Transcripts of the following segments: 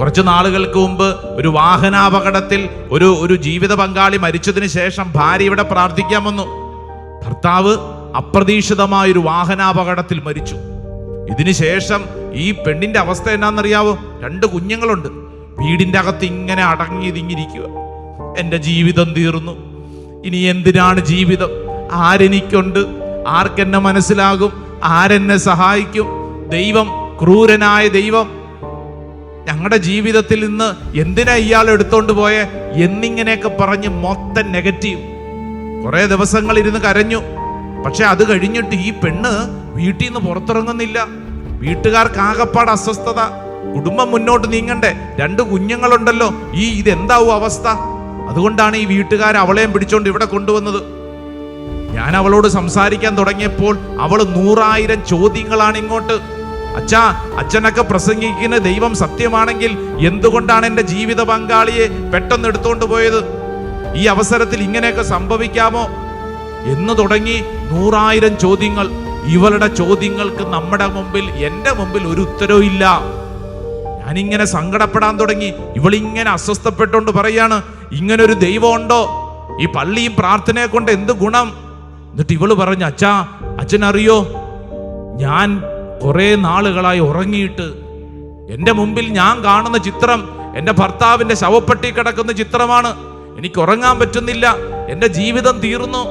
കുറച്ച് നാളുകൾക്ക് മുമ്പ് ഒരു വാഹനാപകടത്തിൽ ഒരു ഒരു ജീവിത പങ്കാളി മരിച്ചതിന് ശേഷം ഭാര്യ ഇവിടെ പ്രാർത്ഥിക്കാൻ വന്നു. ഭർത്താവ് അപ്രതീക്ഷിതമായ ഒരു വാഹനാപകടത്തിൽ മരിച്ചു. ഇതിനുശേഷം ഈ പെണ്ണിന്റെ അവസ്ഥ എന്നാണെന്നറിയാവോ? രണ്ട് കുഞ്ഞുങ്ങളുണ്ട്. വീടിന്റെ അകത്ത് ഇങ്ങനെ അടങ്ങി തിങ്ങിരിക്കുക. എന്റെ ജീവിതം തീർന്നു. ഇനി എന്തിനാണ് ജീവിതം? ആരെനിക്കുണ്ട്? ആർക്കെന്നെ മനസ്സിലാകും? ആരെന്നെ സഹായിക്കും? ദൈവം ക്രൂരനായ ദൈവം ഞങ്ങളുടെ ജീവിതത്തിൽ നിന്ന് എന്തിനാ ഇയാൾ എടുത്തോണ്ട് പോയെ? എന്നിങ്ങനെയൊക്കെ പറഞ്ഞ് മൊത്തം നെഗറ്റീവ്. കുറേ ദിവസങ്ങൾ ഇരുന്ന് കരഞ്ഞു. പക്ഷെ അത് കഴിഞ്ഞിട്ട് ഈ പെണ്ണ് വീട്ടിൽ നിന്ന് പുറത്തിറങ്ങുന്നില്ല. വീട്ടുകാർക്ക് ആകപ്പാട് അസ്വസ്ഥത. കുടുംബം മുന്നോട്ട് നീങ്ങണ്ടേ? രണ്ട് കുഞ്ഞുങ്ങളുണ്ടല്ലോ. ഈ ഇതെന്താവും അവസ്ഥ? അതുകൊണ്ടാണ് ഈ വീട്ടുകാർ അവളെയും പിടിച്ചോണ്ട് ഇവിടെ കൊണ്ടുവന്നത്. ഞാൻ അവളോട് സംസാരിക്കാൻ തുടങ്ങിയപ്പോൾ അവൾ നൂറായിരം ചോദ്യങ്ങളാണ് ഇങ്ങോട്ട് അച്ഛാ അച്ഛനൊക്കെ പ്രസംഗിക്കുന്ന ദൈവം സത്യമാണെങ്കിൽ എന്തുകൊണ്ടാണ് എന്റെ ജീവിത പങ്കാളിയെ പെട്ടെന്ന് എടുത്തുകൊണ്ട് പോയത്? ഈ അവസരത്തിൽ ഇങ്ങനെയൊക്കെ സംഭവിക്കാമോ? എന്ന് തുടങ്ങി നൂറായിരം ചോദ്യങ്ങൾ. ഇവളുടെ ചോദ്യങ്ങൾക്ക് നമ്മുടെ മുമ്പിൽ എന്റെ മുമ്പിൽ ഒരു ഉത്തരവും ഇല്ല. ഞാനിങ്ങനെ സങ്കടപ്പെടാൻ തുടങ്ങി. ഇവളിങ്ങനെ അസ്വസ്ഥപ്പെട്ടുകൊണ്ട് പറയാണ് ഇങ്ങനെ ഒരു ദൈവം ഉണ്ടോ? ഈ പള്ളിയും പ്രാർത്ഥനയെ കൊണ്ട് എന്ത് ഗുണം? എന്നിട്ട് ഇവൾ പറഞ്ഞു അച്ഛാ അച്ഛനറിയോ? ഞാൻ കുറെ നാളുകളായി ഉറങ്ങിയിട്ട് എന്റെ മുമ്പിൽ ഞാൻ കാണുന്ന ചിത്രം എന്റെ ഭർത്താവിന്റെ ശവപ്പെട്ടി കിടക്കുന്ന ചിത്രമാണ്. എനിക്ക് ഉറങ്ങാൻ പറ്റുന്നില്ല. എന്റെ ജീവിതം തീർന്നു.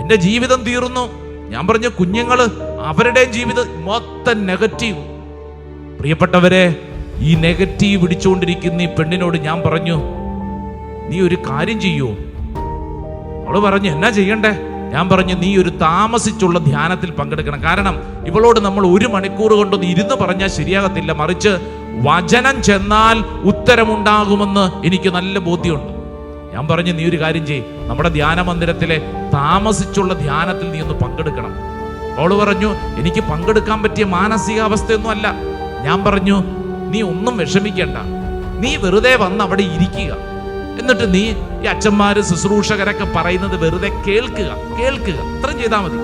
എന്റെ ജീവിതം തീർന്നു. ഞാൻ പറഞ്ഞ കുഞ്ഞുങ്ങൾ അവരുടെയും ജീവിതം മൊത്തം നെഗറ്റീവ്. പ്രിയപ്പെട്ടവരെ ഈ നെഗറ്റീവ് പിടിച്ചുകൊണ്ടിരിക്കുന്ന ഈ പെണ്ണിനോട് ഞാൻ പറഞ്ഞു നീ ഒരു കാര്യം ചെയ്യൂ. അവൾ പറഞ്ഞു എന്നാ ചെയ്യണ്ടേ? ഞാൻ പറഞ്ഞു നീ ഒരു താമസിച്ചുള്ള ധ്യാനത്തിൽ പങ്കെടുക്കണം. കാരണം ഇവളോട് നമ്മൾ ഒരു മണിക്കൂർ കൊണ്ടൊന്ന് ഇരുന്ന് പറഞ്ഞാൽ ശരിയാകത്തില്ല. മറിച്ച് വചനം ചെന്നാൽ ഉത്തരമുണ്ടാകുമെന്ന് എനിക്ക് നല്ല ബോധ്യമുണ്ട്. ഞാൻ പറഞ്ഞു നീ ഒരു കാര്യം ചെയ്യ്. നമ്മുടെ ധ്യാന മന്ദിരത്തിലെ താമസിച്ചുള്ള ധ്യാനത്തിൽ നീ ഒന്ന് പങ്കെടുക്കണം. അവൾ പറഞ്ഞു എനിക്ക് പങ്കെടുക്കാൻ പറ്റിയ മാനസികാവസ്ഥയൊന്നും അല്ല. ഞാൻ പറഞ്ഞു നീ ഒന്നും വിഷമിക്കണ്ട. നീ വെറുതെ വന്ന് അവിടെ ഇരിക്കുക. എന്നിട്ട് നീ ഈ അച്ഛന്മാര് ശുശ്രൂഷകരൊക്കെ പറയുന്നത് വെറുതെ കേൾക്കുക കേൾക്കുക. അത്രയും ചെയ്താൽ മതി.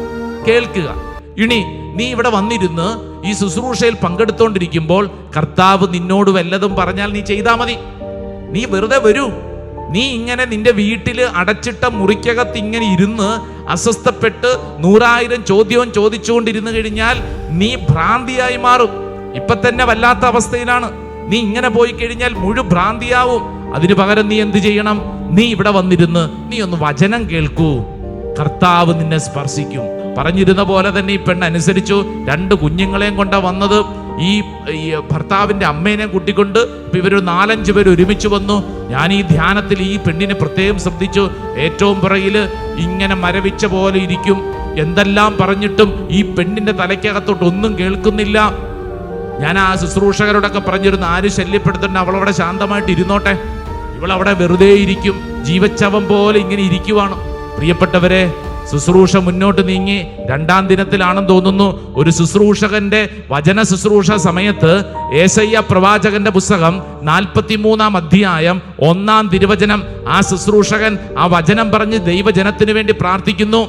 കേൾക്കുക. ഇനി നീ ഇവിടെ വന്നിരുന്ന് ഈ ശുശ്രൂഷയിൽ പങ്കെടുത്തോണ്ടിരിക്കുമ്പോൾ കർത്താവ് നിന്നോട് വല്ലതും പറഞ്ഞാൽ നീ ചെയ്താൽ മതി. നീ വെറുതെ വരൂ. നീ ഇങ്ങനെ നിന്റെ വീട്ടിൽ അടച്ചിട്ട മുറിക്കകത്ത് ഇങ്ങനെ ഇരുന്ന് അസ്വസ്ഥപ്പെട്ട് നൂറായിരം ചോദ്യവും ചോദിച്ചുകൊണ്ടിരുന്നു കഴിഞ്ഞാൽ നീ ഭ്രാന്തിയായി മാറും. ഇപ്പൊ തന്നെ വല്ലാത്ത അവസ്ഥയിലാണ്. നീ ഇങ്ങനെ പോയി കഴിഞ്ഞാൽ മുഴു ഭ്രാന്തിയാവും. അതിനു പകരം നീ എന്ത് ചെയ്യണം? നീ ഇവിടെ വന്നിരുന്ന് നീ ഒന്ന് വചനം കേൾക്കൂ. കർത്താവ് നിന്നെ സ്പർശിക്കും. പറഞ്ഞിരുന്ന പോലെ തന്നെ ഈ പെണ്ണ് അനുസരിച്ചു രണ്ട് കുഞ്ഞുങ്ങളെയും കൊണ്ടാ വന്നത്. ഈ ഭർത്താവിന്റെ അമ്മേനെ കൂട്ടിക്കൊണ്ട് ഇവരൊരു നാലഞ്ച് പേര് ഒരുമിച്ച് വന്നു. ഞാൻ ഈ ധ്യാനത്തിൽ ഈ പെണ്ണിനെ പ്രത്യേകം ശ്രദ്ധിച്ചു. ഏറ്റവും പുറകിൽ ഇങ്ങനെ മരവിച്ച പോലെ ഇരിക്കും. എന്തെല്ലാം പറഞ്ഞിട്ടും ഈ പെണ്ണിന്റെ തലയ്ക്കകത്തോട്ട് ഒന്നും കേൾക്കുന്നില്ല. ഞാൻ ആ ശുശ്രൂഷകരോടൊക്കെ പറഞ്ഞിരുന്നു ആര് ശല്യപ്പെടുത്തണ്ട അവളവിടെ ശാന്തമായിട്ട് ഇരുന്നോട്ടെ. ഇവളവിടെ വെറുതെ ഇരിക്കും. ജീവച്ചവം പോലെ ഇങ്ങനെ ഇരിക്കുവാണ്. പ്രിയപ്പെട്ടവരെ ശുശ്രൂഷ മുന്നോട്ട് നീങ്ങി രണ്ടാം ദിനത്തിലാണെന്ന് തോന്നുന്നു ഒരു ശുശ്രൂഷകന്റെ വചന ശുശ്രൂഷ സമയത്ത് ഏസയ്യ പ്രവാചകന്റെ പുസ്തകം നാൽപ്പത്തി മൂന്നാം അധ്യായം ഒന്നാം തിരുവചനം ആ ശുശ്രൂഷകൻ ആ വചനം പറഞ്ഞ് ദൈവജനത്തിനു വേണ്ടി പ്രാർത്ഥിക്കുന്നു.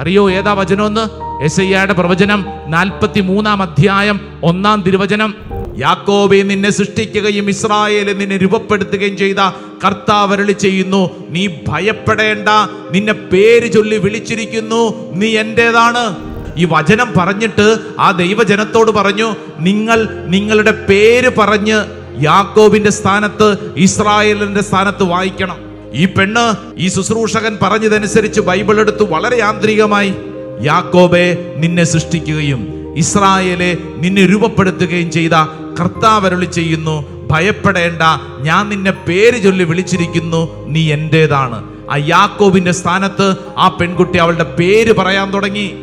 അറിയോ ഏതാ വചനമെന്ന്? എസയ്യയുടെ പ്രവചനം നാൽപ്പത്തി മൂന്നാം അധ്യായം ഒന്നാം തിരുവചനം. യാക്കോബെ നിന്നെ സൃഷ്ടിക്കുകയും ഇസ്രായേലെ നിന്നെ രൂപപ്പെടുത്തുകയും ചെയ്ത കർത്താവ് അരുളി ചെയ്യുന്നു. നീ ഭയപ്പെടേണ്ട. നിന്നെ പേര് ചൊല്ലി വിളിച്ചിരിക്കുന്നു. നീ എന്റെതാണ് ഈ വചനം പറഞ്ഞിട്ട് ആ ദൈവജനത്തോട് പറഞ്ഞു നിങ്ങൾ നിങ്ങളുടെ പേര് പറഞ്ഞ് യാക്കോബിന്റെ സ്ഥാനത്ത് ഇസ്രായേലിന്റെ സ്ഥാനത്ത് വായിക്കണം. ഈ പെണ്ണ് ഈ ശുശ്രൂഷകൻ പറഞ്ഞതനുസരിച്ച് ബൈബിൾ എടുത്ത് വളരെ യാന്ത്രികമായി യാക്കോബെ നിന്നെ സൃഷ്ടിക്കുകയും ഇസ്രായേലെ നിന്നെ രൂപപ്പെടുത്തുകയും ചെയ്ത കർത്താവ് അരുളി ചെയ്യുന്നു. ഭയപ്പെടേണ്ട ഞാൻ നിന്നെ പേര് ചൊല്ലി വിളിച്ചിരിക്കുന്നു നീ എന്റെതാണ് ആ യാക്കോബിന്റെ സ്ഥാനത്ത് ആ പെൺകുട്ടി അവളുടെ പേര് പറയാൻ തുടങ്ങി.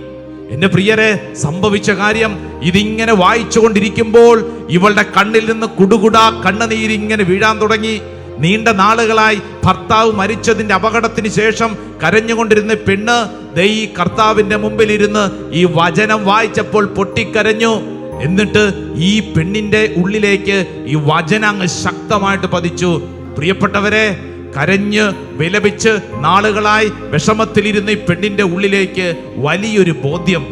എന്റെ പ്രിയരെ സംഭവിച്ച കാര്യം ഇതിങ്ങനെ വായിച്ചു കൊണ്ടിരിക്കുമ്പോൾ ഇവളുടെ കണ്ണിൽ നിന്ന് കുടുകുടാ കണ്ണുനീരിങ്ങനെ വീഴാൻ തുടങ്ങി. നീണ്ട നാളുകളായി ഭർത്താവ് മരിച്ചതിന്റെ അപകടത്തിന് ശേഷം കരഞ്ഞുകൊണ്ടിരുന്ന പെണ്ണ് ദൈ കർത്താവിന്റെ മുമ്പിൽ ഇരുന്ന് ഈ വചനം വായിച്ചപ്പോൾ പൊട്ടിക്കരഞ്ഞു. എന്നിട്ട് ഈ പെണ്ണിന്റെ ഉള്ളിലേക്ക് ഈ വചന അങ്ങ് ശക്തമായിട്ട് പതിച്ചു. പ്രിയപ്പെട്ടവരെ കരഞ്ഞ് വിലപിച്ച് നാളുകളായി വിഷമത്തിലിരുന്ന് ഈ പെണ്ണിന്റെ ഉള്ളിലേക്ക് വലിയൊരു ബോധ്യം.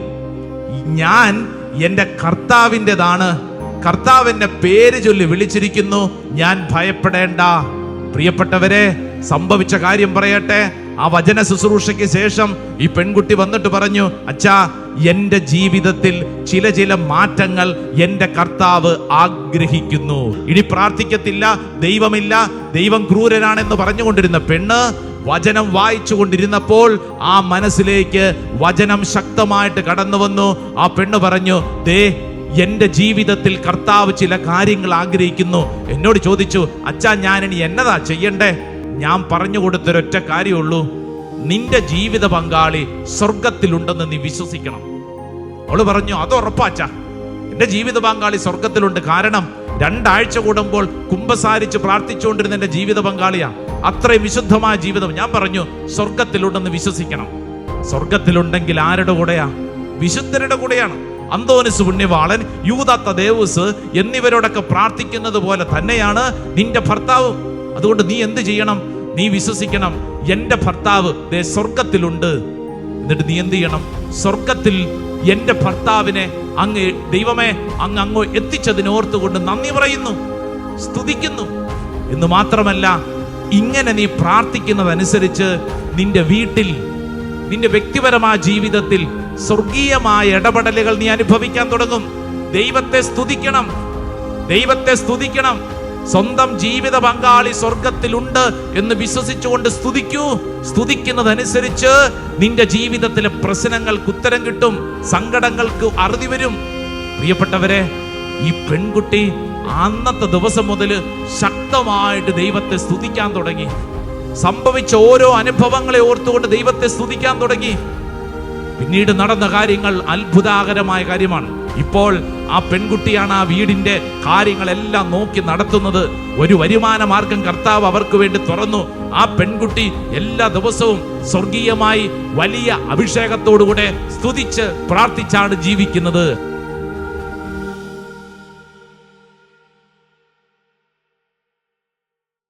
ഞാൻ എന്റെ കർത്താവിന്റെതാണ്. കർത്താവ് എന്നെ പേര് ചൊല്ലി വിളിച്ചിരിക്കുന്നു. ഞാൻ ഭയപ്പെടേണ്ട. പ്രിയപ്പെട്ടവരെ സംഭവിച്ച കാര്യം പറയട്ടെ. ആ വചന ശുശ്രൂഷയ്ക്ക് ശേഷം ഈ പെൺകുട്ടി വന്നിട്ട് പറഞ്ഞു അച്ഛാ എന്റെ ജീവിതത്തിൽ ചില ചില മാറ്റങ്ങൾ എന്റെ കർത്താവ് ആഗ്രഹിക്കുന്നു. ഇനി പ്രാർത്ഥിക്കത്തില്ല ദൈവമില്ല ദൈവം ക്രൂരനാണെന്ന് പറഞ്ഞുകൊണ്ടിരുന്ന പെണ്ണ് വചനം വായിച്ചു കൊണ്ടിരുന്നപ്പോൾ ആ മനസ്സിലേക്ക് വചനം ശക്തമായിട്ട് കടന്നു വന്നു. ആ പെണ്ണ് പറഞ്ഞു ദേ എന്റെ ജീവിതത്തിൽ കർത്താവ് ചില കാര്യങ്ങൾ ആഗ്രഹിക്കുന്നു. എന്നോട് ചോദിച്ചു അച്ഛാ ഞാൻ ഇനി എന്നതാ ചെയ്യണ്ടേ? ഞാൻ പറഞ്ഞു കൊടുത്തൊരൊറ്റ കാര്യമുള്ളൂ. നിന്റെ ജീവിത പങ്കാളി സ്വർഗത്തിലുണ്ടെന്ന് നീ വിശ്വസിക്കണം. അവൾ പറഞ്ഞു അത് ഉറപ്പാച്ച. എന്റെ ജീവിത പങ്കാളി സ്വർഗത്തിലുണ്ട് കാരണം രണ്ടാഴ്ച കൂടുമ്പോൾ കുംഭസാരിച്ച് പ്രാർത്ഥിച്ചുകൊണ്ടിരുന്ന എന്റെ ജീവിത പങ്കാളിയാ. അത്രയും വിശുദ്ധമായ ജീവിതം. ഞാൻ പറഞ്ഞു സ്വർഗത്തിലുണ്ടെന്ന് വിശ്വസിക്കണം. സ്വർഗത്തിലുണ്ടെങ്കിൽ ആരുടെ കൂടെയാ? വിശുദ്ധരുടെ കൂടെയാണ്. അന്തോനിസ് പുണ്യവാളൻ യൂദാത്ത ദേവസ് എന്നിവരോടൊക്കെ പ്രാർത്ഥിക്കുന്നത് പോലെ തന്നെയാണ് നിന്റെ ഭർത്താവും. അതുകൊണ്ട് നീ എന്ത് ചെയ്യണം? നീ വിശ്വസിക്കണം. എന്റെ ഭർത്താവ് ദേ സ്വർഗത്തിലുണ്ട് എന്നിട്ട് നീ എന്ത് ചെയ്യണം? സ്വർഗത്തിൽ എന്റെ ഭർത്താവിനെ അങ്ങ് ദൈവമേ അങ്ങ് അങ്ങോ എത്തിച്ചതിനോർത്തുകൊണ്ട് നന്ദി പറയുന്നു. സ്തുതിക്കുന്നു. എന്ന് മാത്രമല്ല ഇങ്ങനെ നീ പ്രാർത്ഥിക്കുന്നതനുസരിച്ച് നിന്റെ വീട്ടിൽ നിന്റെ വ്യക്തിപരമായ ജീവിതത്തിൽ സ്വർഗീയമായ ഇടപെടലുകൾ നീ അനുഭവിക്കാൻ തുടങ്ങും. ദൈവത്തെ സ്തുതിക്കണം. ദൈവത്തെ സ്തുതിക്കണം. സ്വന്തം ജീവിത പങ്കാളി സ്വർഗത്തിലുണ്ട് എന്ന് വിശ്വസിച്ചുകൊണ്ട് സ്തുതിക്കൂ. സ്തുതിക്കുന്നതനുസരിച്ച് നിന്റെ ജീവിതത്തിലെ പ്രശ്നങ്ങൾക്ക് ഉത്തരം കിട്ടും സങ്കടങ്ങൾക്ക് അറുതി വരും. പ്രിയപ്പെട്ടവരെ ഈ പെൺകുട്ടി അന്നത്തെ ദിവസം മുതൽ ശക്തമായിട്ട് ദൈവത്തെ സ്തുതിക്കാൻ തുടങ്ങി. സംഭവിച്ച ഓരോ അനുഭവങ്ങളെ ഓർത്തുകൊണ്ട് ദൈവത്തെ സ്തുതിക്കാൻ തുടങ്ങി. പിന്നീട് നടന്ന കാര്യങ്ങൾ അത്ഭുതാകരമായ കാര്യമാണ്. ഇപ്പോൾ ആ പെൺകുട്ടിയാണ് ആ വീടിന്റെ കാര്യങ്ങളെല്ലാം നോക്കി നടത്തുന്നത്. ഒരു വരുമാന മാർഗം കർത്താവ് അവർക്ക് വേണ്ടി തുറന്നു. ആ പെൺകുട്ടി എല്ലാ ദിവസവും സ്വർഗീയമായി വലിയ അഭിഷേകത്തോടുകൂടെ സ്തുതിച്ച് പ്രാർത്ഥിച്ചാണ് ജീവിക്കുന്നത്.